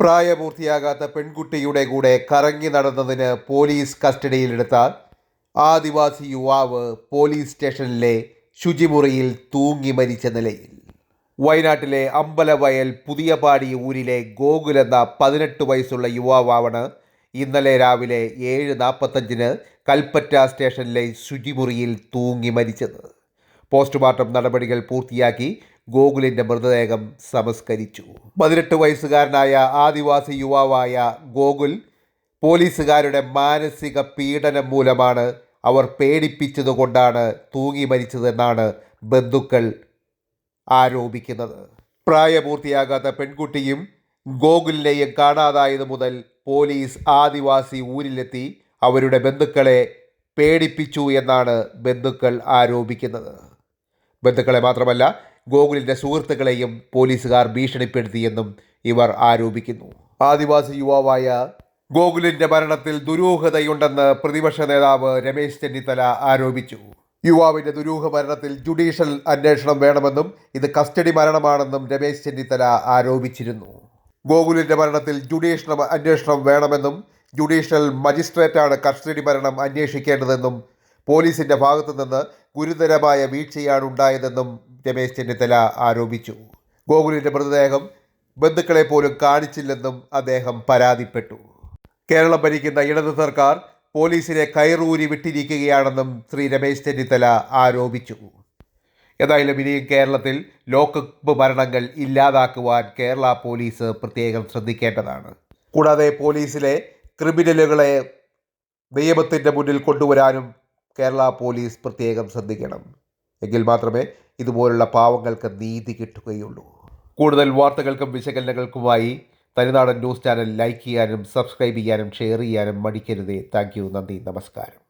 പ്രായപൂർത്തിയാകാത്ത പെൺകുട്ടിയുടെ കൂടെ കറങ്ങി നടന്നതിന് പോലീസ് കസ്റ്റഡിയിലെടുത്ത ആദിവാസി യുവാവ് പോലീസ് സ്റ്റേഷനിലെ ശുചിമുറിയിൽ തൂങ്ങി മരിച്ച നിലയിൽ. വയനാട്ടിലെ അമ്പലവയൽ പുതിയപാടി ഊരിലെ ഗോകുൽ എന്ന പതിനെട്ട് വയസ്സുള്ള യുവാവാണ് ഇന്നലെ രാവിലെ ഏഴ് നാൽപ്പത്തഞ്ചിന് കൽപ്പറ്റ സ്റ്റേഷനിലെ ശുചിമുറിയിൽ തൂങ്ങി മരിച്ചത്. പോസ്റ്റ്മോർട്ടം നടപടികൾ പൂർത്തിയാക്കി ഗോകുലിന്റെ മൃതദേഹം സംസ്കരിച്ചു. പതിനെട്ട് വയസ്സുകാരനായ ആദിവാസി യുവാവായ ഗോകുൽ പോലീസുകാരുടെ മാനസിക പീഡനം മൂലമാണ് അവർ പേടിപ്പിച്ചതുകൊണ്ടാണ് തൂങ്ങി മരിച്ചതെന്നാണ് ബന്ധുക്കൾ ആരോപിക്കുന്നത്. പ്രായപൂർത്തിയാകാത്ത പെൺകുട്ടിയും ഗോകുലിനെയും കാണാതായത് മുതൽ പോലീസ് ആദിവാസി ഊരിലെത്തി അവരുടെ ബന്ധുക്കളെ പേടിപ്പിച്ചു എന്നാണ് ബന്ധുക്കൾ ആരോപിക്കുന്നത്. ബന്ധുക്കളെ മാത്രമല്ല ഗോകുലിന്റെ സുഹൃത്തുക്കളെയും പോലീസുകാർ ഭീഷണിപ്പെടുത്തിയെന്നും ഇവർ ആരോപിക്കുന്നു. ആദിവാസി യുവാവായ ഗോകുലിന്റെ മരണത്തിൽ ദുരൂഹതയുണ്ടെന്ന് പ്രതിപക്ഷ നേതാവ് രമേശ് ചെന്നിത്തല ആരോപിച്ചു. യുവാവിന്റെ ദുരൂഹ മരണത്തിൽ ജുഡീഷ്യൽ അന്വേഷണം വേണമെന്നും ഇത് കസ്റ്റഡി മരണമാണെന്നും രമേശ് ചെന്നിത്തല ആരോപിച്ചിരുന്നു. ഗോകുലിന്റെ മരണത്തിൽ ജുഡീഷ്യൽ അന്വേഷണം വേണമെന്നും ജുഡീഷ്യൽ മജിസ്ട്രേറ്റാണ് കസ്റ്റഡി മരണം അന്വേഷിക്കേണ്ടതെന്നും പോലീസിന്റെ ഭാഗത്തു നിന്ന് ഗുരുതരമായ വീഴ്ചയാണ് ഉണ്ടായതെന്നും രമേശ് ചെന്നിത്തല ആരോപിച്ചു. ഗോകുലിന്റെ മൃതദേഹം ബന്ധുക്കളെ പോലും കാണിച്ചില്ലെന്നും അദ്ദേഹം പരാതിപ്പെട്ടു. കേരളം ഭരിക്കുന്ന ഇടത് സർക്കാർ പോലീസിനെ കയറൂരി വിട്ടിരിക്കുകയാണെന്നും ശ്രീ രമേശ് ചെന്നിത്തല ആരോപിച്ചു. ഏതായാലും ഇനിയും കേരളത്തിൽ ലോക്കപ്പ് മരണങ്ങൾ ഇല്ലാതാക്കുവാൻ കേരള പോലീസ് പ്രത്യേകം ശ്രദ്ധിക്കേണ്ടതാണ്. കൂടാതെ പോലീസിലെ ക്രിമിനലുകളെ നിയമത്തിന്റെ മുന്നിൽ കൊണ്ടുവരാനും കേരള പോലീസ് പ്രത്യേകം ശ്രദ്ധിക്കണം. എങ്കിൽ മാത്രമേ ഇതുപോലുള്ള പാവങ്ങൾക്ക് നീതി കിട്ടുകയുള്ളൂ. കൂടുതൽ വാർത്തകൾക്കും വിശകലനങ്ങൾക്കുമായി തനിനാടൻ ന്യൂസ് ചാനൽ ലൈക്ക് ചെയ്യാനും സബ്സ്ക്രൈബ് ചെയ്യാനും ഷെയർ ചെയ്യാനും മടിക്കരുതേ. Thank you. നന്ദി. നമസ്കാരം.